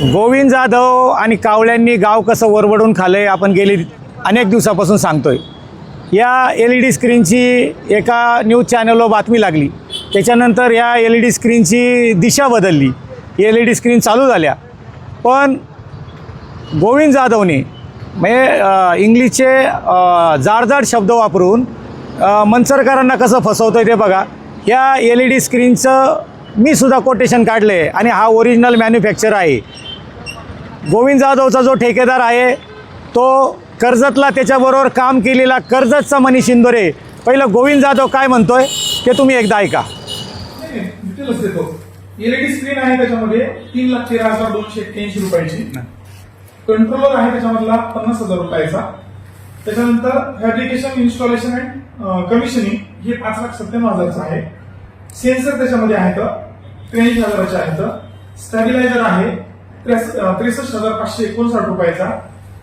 गोविंद जाधव आणि कावळ्यांनी गाव कसं वरवडून खालं आहे आपण गेली अनेक दिवसापासून सांगतोय. या एल ई डी स्क्रीनची एका न्यूज चॅनलवर बातमी लागली. त्याच्यानंतर या एल ई डी स्क्रीनची दिशा बदलली. एल ई डी स्क्रीन चालू झाल्या. पण गोविंद जाधवने म्हणजे इंग्लिशचे जाडजाड शब्द वापरून अ, मंचरकरांना कसं फसवतं आहे ते बघा. या एल ई डी स्क्रीनचं मी सुद्धा कोटेशन काढले आणि हा ओरिजिनल मॅन्युफॅक्चर आहे. गोविंद जाधवचा जो ठेकेदार आहे तो कर्जतला त्याच्याबरोबर काम केलेला कर्जतचा मनी शिंदोरे. पहिलं गोविंद जाधव काय म्हणतोय ते तुम्ही एकदा ऐका. एलईडी स्क्रीन आहे त्याच्यामध्ये तीन लाख तेरा हजार दोनशे एक्क्याऐंशी रुपयाची. कंट्रोलर आहे त्याच्यामधला पन्नास हजार रुपयाचा. त्याच्यानंतर फॅब्रिकेशन इन्स्टॉलेशन अँड कमिशनिंग हे पाच लाख सत्त्याण्णव हजारचं आहे. सेन्सर त्याच्यामध्ये आहे आहेत त्र्याऐंशी हजाराचे आहेत. स्टॅबिलायझर आहे. त्रेसष्ट हजार पाचशे एकोणसाठ रुपयाचा.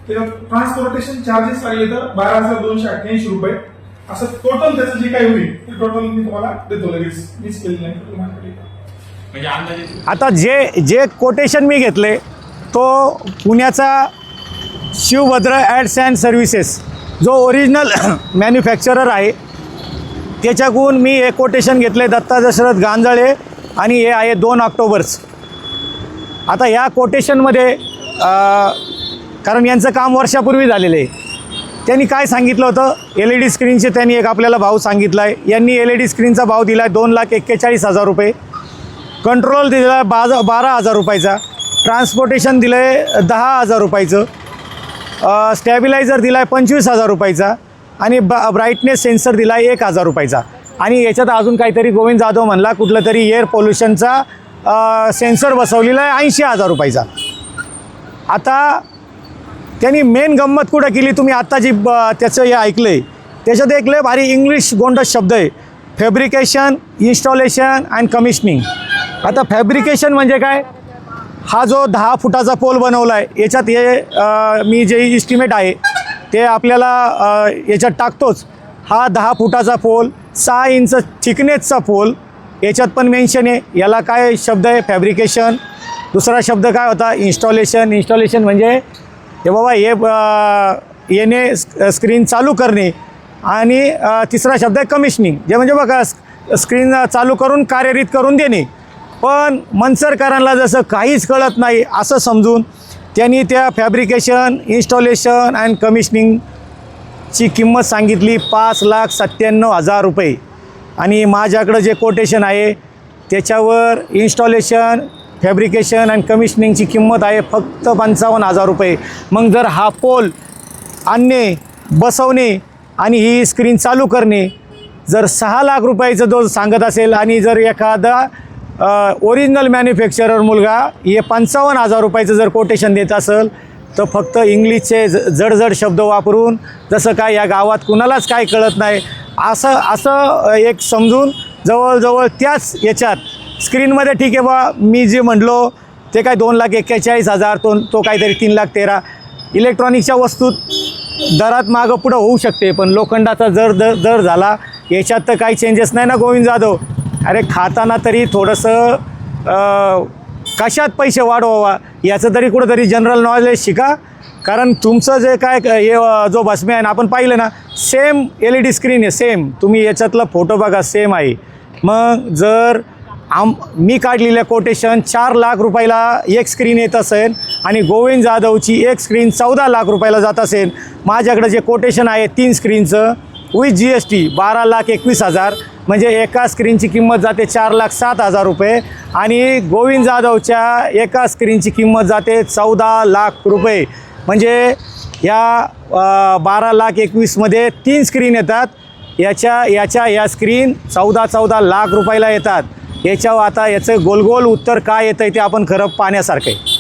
त्याच्यात ट्रान्सपोर्टेशन चार्जेस लागले तर बारा हजार दोनशे अठ्ठ्याऐंशी रुपये. असं टोटल त्याचं जे काही होईल ते टोटल मी तुम्हाला देतो लगेच. मिस केलेलं नाही तुम्हाला म्हणजे अंदाजे आता जे जे कोटेशन मी घेतले तो पुण्याचा शिवभद्र ॲड्स अँड सर्व्हिसेस जो ओरिजिनल मॅन्युफॅक्चरर आहे त्याच्याकडून मी हे कोटेशन घेतले दत्ता दशरथ गांजाळे आणि हे आहे दोन ऑक्टोबर्स. आता या कोटेशनमध्ये कारण यांचं काम वर्षापूर्वी झालेलं आहे. त्यांनी काय सांगितलं होतं? एल ई डी स्क्रीनचे त्यांनी एक आपल्याला भाव सांगितला आहे यांनी एल ई डी स्क्रीनचा भाव दिला आहे दोन लाख एक्केचाळीस हजार रुपये. कंट्रोल दिला आहे बाजा बारा हजार रुपयाचा. ट्रान्सपोर्टेशन दिलं आहे दहा हजार रुपयाचं. स्टॅबिलायझर दिला आहे पंचवीस हजार रुपयाचा. आणि बा ब्राईटनेस सेन्सर दिला आहे एक हजार रुपयाचा. आणि याच्यात अजून काहीतरी गोविंद जाधव म्हणला कुठलं तरी एअर पोल्युशनचा सेन्सर बसवलेला आहे ऐंशी हजार रुपयाचा. आता त्यांनी मेन गंमत कुठं केली तुम्ही आत्ता जी ब त्याचं हे ऐकलं आहे त्याच्यात एक लय भारी इंग्लिश गोंडस शब्द आहे. फॅब्रिकेशन इन्स्टॉलेशन अँड कमिशनिंग आता फॅब्रिकेशन म्हणजे काय? हा जो दहा फुटाचा पोल बनवला आहे याच्यात हे मी जे इस्टिमेट आहे ते आपल्याला याच्यात टाकतोच. हा दहा फुटाचा पोल सहा इंच थिकनेसचा पोल. याच्यात पण मेन्शन आहे. याला काय शब्द आहे? फॅब्रिकेशन दुसरा शब्द काय होता? इन्स्टॉलेशन इन्स्टॉलेशन म्हणजे हे बाबा हे येणे स्क्रीन चालू करणे. आणि तिसरा शब्द आहे कमिशनिंग जे म्हणजे बघा स्क्रीन चालू करून कार्यरित करून देणे. पण मनसरकारांना जसं काहीच कळत नाही असं समजून त्यांनी त्या फॅब्रिकेशन इन्स्टॉलेशन अँड ची किंमत सांगितली पाच लाख सत्त्याण्णव हजार रुपये. आणि माझ्याकडं जे कोटेशन आहे त्याच्यावर इन्स्टॉलेशन फॅब्रिकेशन अँड कमिशनिंगची किंमत आहे फक्त पंचावन्न हजार रुपये. मग जर हा पोल आणणे बसवणे आणि ही स्क्रीन चालू करणे जर सहा लाख रुपयाचं जो सांगत असेल आणि जर एखादा ओरिजिनल मॅन्युफॅक्चरर मुलगा हे पंचावन्न हजार रुपयाचं जर कोटेशन देत असेल तर फक्त इंग्लिशचे ज जडजड शब्द वापरून जसं काय या गावात कुणालाच काय कळत नाही असं असं एक समजून जवळजवळ त्याच याच्यात स्क्रीनमध्ये ठीक आहे बा मी जे म्हणलो ते काय दोन लाख एक्केचाळीस हजार तो तो काहीतरी तीन लाख तेरा. इलेक्ट्रॉनिकच्या वस्तूत दरात मागं पुढं होऊ शकते पण लोखंडाचा जर दर दर झाला याच्यात तर काही चेंजेस नाही ना गोविंद जाधव? अरे खाताना तरी थोडंसं कशात पैसे वाढवावा? याचं तरी कुठंतरी जनरल नॉलेज शिका. कारण तुमचं जे काय हे जो भस्मे आहे ना आपण पाहिलं ना same L E D screen आहे सेम तुम्ही याच्यातला फोटो बघा सेम आहे. मग जर आम मी काढलेलं कोटेशन चार लाख रुपयाला एक स्क्रीन येत असेल आणि गोविंद जाधवची एक स्क्रीन चौदा लाख रुपयाला जात असेल माझ्याकडं जे कोटेशन आहे तीन स्क्रीनचं विथ जी एस टी बारा लाख एकवीस हजार. म्हणजे एका स्क्रीनची किंमत जाते चार लाख सात हजार रुपये. आणि गोविंद जाधवच्या एका स्क्रीनची किंमत जाते चौदा लाख रुपये. म्हणजे या बारा लाख एकवीसमध्ये तीन स्क्रीन येतात. याच्या याच्या या स्क्रीन चौदा चौदा लाख रुपयाला येतात. याच्यावर आता याचं गोलगोल उत्तर काय येतं आहे ते आपण खरं पाहण्यासारखं आहे.